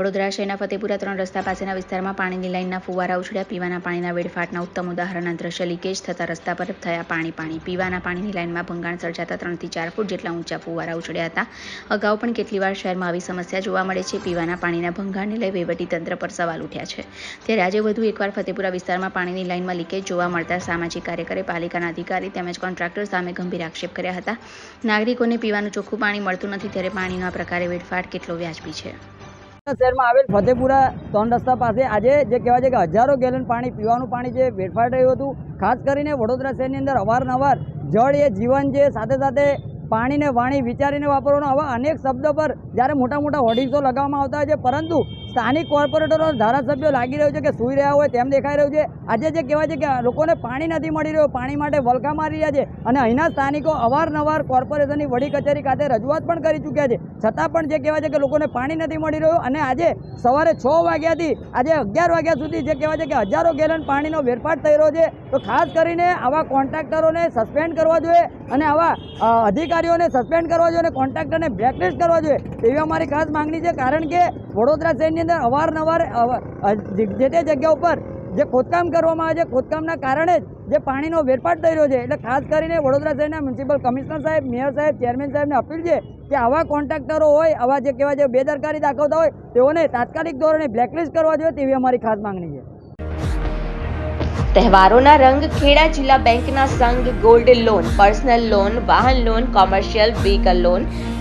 વડોદરા શહેરના ફતેપુરા ત્રણ રસ્તા પાસેના વિસ્તારમાં પાણીની લાઇનના ફુવારા ઉછળ્યા. પીવાના પાણીના વેડફાટના ઉત્તમ ઉદાહરણના દ્રશ્ય લીકેજ થતા રસ્તા પર થયા પાણી પાણી. પીવાના પાણીની લાઇનમાં ભંગાણ સર્જાતા ત્રણથી ચાર ફૂટ જેટલા ઊંચા ફુવારા ઉછળ્યા હતા. અગાઉ પણ કેટલી વાર શહેરમાં આવી સમસ્યા જોવા મળે છે. પીવાના પાણીના ભંગાણને લઈ વહીવટીતંત્ર પર સવાલ ઉઠ્યા છે. ત્યારે આજે વધુ એકવાર ફતેપુરા વિસ્તારમાં પાણીની લાઇનમાં લીકેજ જોવા મળતા સામાજિક કાર્યકરે પાલિકાના અધિકારી તેમજ કોન્ટ્રાક્ટર સામે ગંભીર આક્ષેપ કર્યા હતા. નાગરિકોને પીવાનું ચોખ્ખું પાણી મળતું નથી, ત્યારે પાણીનો પ્રકારે વેડફાટ કેટલો વ્યાજબી છે? શહેરમાં આવેલ ફતેપુરા ત્રણ રસ્તા પાસે આજે જે કહેવાય છે કે હજારો ગેલન પાણી, પીવાનું પાણી જે વેડફાટ રહ્યું હતું, ખાસ કરીને વડોદરા શહેરની અંદર અવારનવાર જળ એ જીવન છે સાથે સાથે પાણીને વાણી વિચારીને વાપરવાનો આવા અનેક શબ્દ પર જ્યારે મોટા મોટા હોર્ડિંગ્સો લગાવવામાં આવતા છે, પરંતુ સ્થાનિક કોર્પોરેટરો ધારાસભ્યો લાગી રહ્યું છે કે સૂઈ રહ્યા હોય તેમ દેખાઈ રહ્યું છે. આજે જે કહેવાય છે કે લોકોને પાણી નથી મળી રહ્યું, પાણી માટે વલખા મારી રહ્યા છે અને અહીંના સ્થાનિકો અવારનવાર કોર્પોરેશનની વડી કચેરી ખાતે રજૂઆત પણ કરી ચૂક્યા છે. છતાં પણ જે કહેવાય છે કે લોકોને પાણી નથી મળી રહ્યું અને આજે સવારે છ વાગ્યાથી, આજે અગિયાર વાગ્યા સુધી જે કહેવાય છે કે હજારો ગેલન પાણીનો વેરફાટ થઈ રહ્યો છે. તો ખાસ કરીને આવા કોન્ટ્રાક્ટરોને સસ્પેન્ડ કરવા જોઈએ અને આવા અધિકારીઓને સસ્પેન્ડ કરવા જોઈએ અને કોન્ટ્રાક્ટરને બ્લેકલિસ્ટ કરવા જોઈએ. એવી અમારી ખાસ માંગણી છે. કારણ કે વડોદરા શહેરની અંદર અવારનવાર જે તે જગ્યા ઉપર જે ખોદકામ કરવામાં આવે છે, ખોદકામના કારણે જ જે પાણીનો વેરપાટ થઈ રહ્યો છે, એટલે ખાસ કરીને વડોદરા શહેરના મ્યુનિસિપલ કમિશનર સાહેબ, મેયર સાહેબ, ચેરમેન સાહેબને અપીલ છે કે આવા કોન્ટ્રાક્ટરો હોય, આવા જે કહેવાય જે બેદરકારી દાખવતા હોય, તેઓને તાત્કાલિક ધોરણે બ્લેકલિસ્ટ કરવા જોઈએ તેવી અમારી ખાસ માંગણી છે. તહેવારોના રંગ ખેડા જિલ્લા બેંકના સંઘ ગોલ્ડ લોન, પર્સનલ લોન, વાહન loan, commercial vehicle loan